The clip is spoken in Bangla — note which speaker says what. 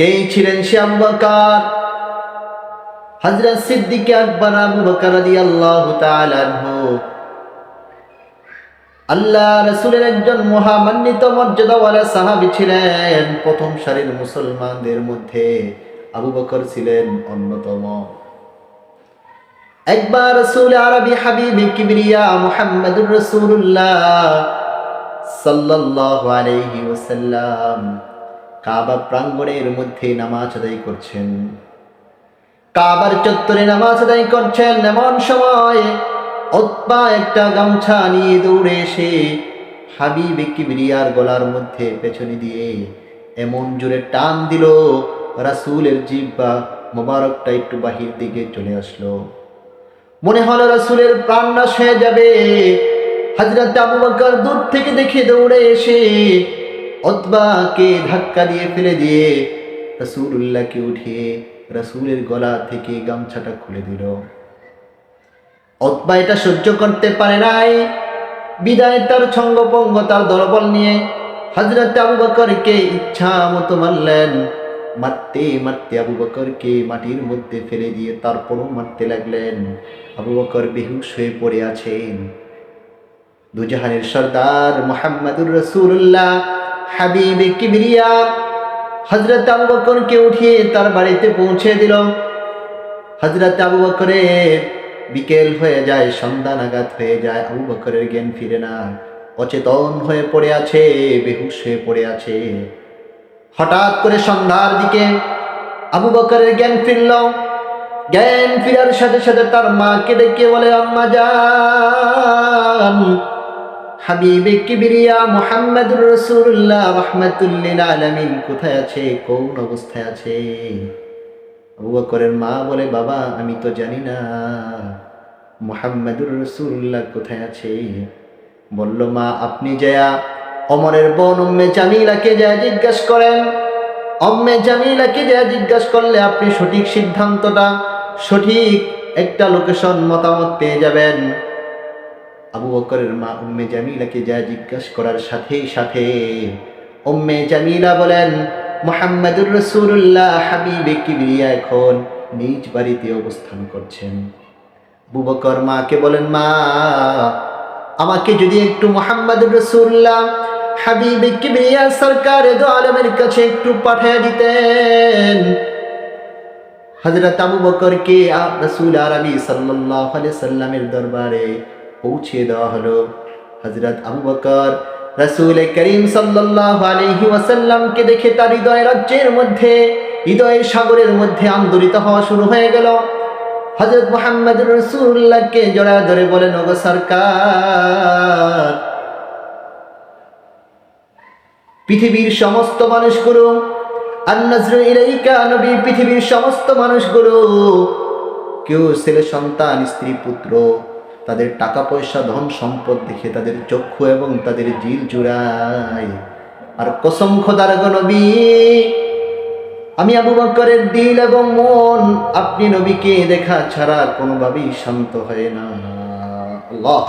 Speaker 1: কে ছিলেন আকবর আবু তাআলা আনহু। আল্লাহ রাসূলের একজন মহামান্বিত মর্যাদাওয়ালা সাহাবী ছিলেন, প্রথম সারির মুসলমানদের মধ্যে আবু বকর ছিলেন অন্যতম। একবার রাসূল আরবি হাবিবে কিবরিয়া মুহাম্মদুর রাসূলুল্লাহ সাল্লাল্লাহু আলাইহি ওয়াসাল্লাম কাবা প্রাঙ্গণের মধ্যে নামাজ আদায় করছেন। কাবার চত্বরে নামাজ আদায় করছেন এমন সময় অতপা একটা গামছা নিয়ে দৌড়ে এসে হাবিবে কিবরিয়ার গলার মধ্যে পেছনে দিয়ে এমন জোরে টান দিল, রাসূলের জিব্বা মোবারকটা একটু বাহির দিকে চলে আসলো। মনে হলো রাসূলের প্রাণ নাশ হয়ে যাবে। হযরত আবু বকর দূর থেকে দেখে দৌড়ে এসে অতবাকে ধাক্কা দিয়ে ফেলে দিয়ে রাসূলুল্লাহকে উঠিয়ে রাসূলের গলা থেকে গামছাটা খুলে দিল। অতবা এটা সহ্য করতে পারে নাই। বিদায় তার ছঙ্গপঙ্গ, তার দলবল নিয়ে হজরত আবু বকরকে ইচ্ছা মতো মারলেন। মারতে মারতে আবু বকরকে মাটির মধ্যে ফেলে দিয়ে তারপরও মারতে লাগলেন। আবু বকর বেহুশ হয়ে পড়ে আছেন। দুজাহানের সর্দার মোহাম্মদুর রসুল্লাহ হাবিবে কিবরিয়া হজরত আবু বকরকে উঠিয়ে তার বাড়িতে পৌঁছে দিল। হজরত আবু বকরের বিকেল হয়ে যায়, সন্ধ্যা নাগাদ হয়ে যায়, আবু বকরের জ্ঞান ফিরে না। অচেতন হয়ে পড়ে আছে, বেহুশ হয়ে পড়ে আছে। হঠাৎ করে সন্ধ্যার দিকে আবু বকরের জ্ঞান ফিরল। জ্ঞান ফিরার সাথে সাথে তার মাকে ডেকে বলে, আম্মা যান হাবিবে কিবরিয়া মুহাম্মদুর রাসূলুল্লাহ রাহমাতুল্লিল আলামিন, কোথায় আছে? কোন অবস্থায় আছে? আবু বকরের মা বলে, বাবা, আমি তো জানি না। মুহাম্মদুর রাসূলুল্লাহ কোথায় আছে? বলল, মা, আপনি যা অমরের বোন উম্মে জামিলাকে যা জিজ্ঞাসা করেন। অম্মে জামিলাকে যা জিজ্ঞাসা করলে আপনি সঠিক সিদ্ধান্তটা, সঠিক একটা লোকেশন, মতামত পেয়ে যাবেন। আবু বকরের মা উম্মে জামিলাকে যা জিজ্ঞাসা করার সাথে সাথে উম্মে জামিলা বলেন, মোহাম্মদুর রসুল্লাহ হাবিবে কিবরিয়া এখন নিজ বাড়িতে অবস্থান করছেন। আবু বকর মাকে বলেন, মা, আমাকে যদি একটু মোহাম্মদুর রসুল্লাহ হাবিবে কিবরিয়া সরকার আলমের কাছে একটু পাঠিয়ে দিতেন। হজরত আবু বকরকে রসুল আরবি সাল্লাহ সাল্লামের দরবারে পৌঁছে দেওয়া হলো। হজরত আবু বকর রসুল করিম সাল্লাহ আলহি ওয়াসাল্লামকে দেখে তার হৃদয় রাজ্যের মধ্যে হৃদয়ের সাগরের মধ্যে আন্দোলিত হওয়া শুরু হয়ে গেল। হজরত মোহাম্মদ রসুল্লাহকে জড়া ধরে বলেন, ওগো সরকার, পৃথিবীর সমস্ত মানুষগুলো নবী, পৃথিবীর সমস্ত মানুষগুলো, কেউ ছেলে সন্তান, স্ত্রী, পুত্র তাদের টাকা পয়সা, ধন সম্পদ দেখে তাদের চক্ষু এবং তাদের জিল জুড়ায় আর কসম খোদার নবী, আমি আবু বকরের দিল এবং মন আপনি নবীকে দেখা ছাড়া কোনোভাবেই শান্ত হয় না। আল্লাহ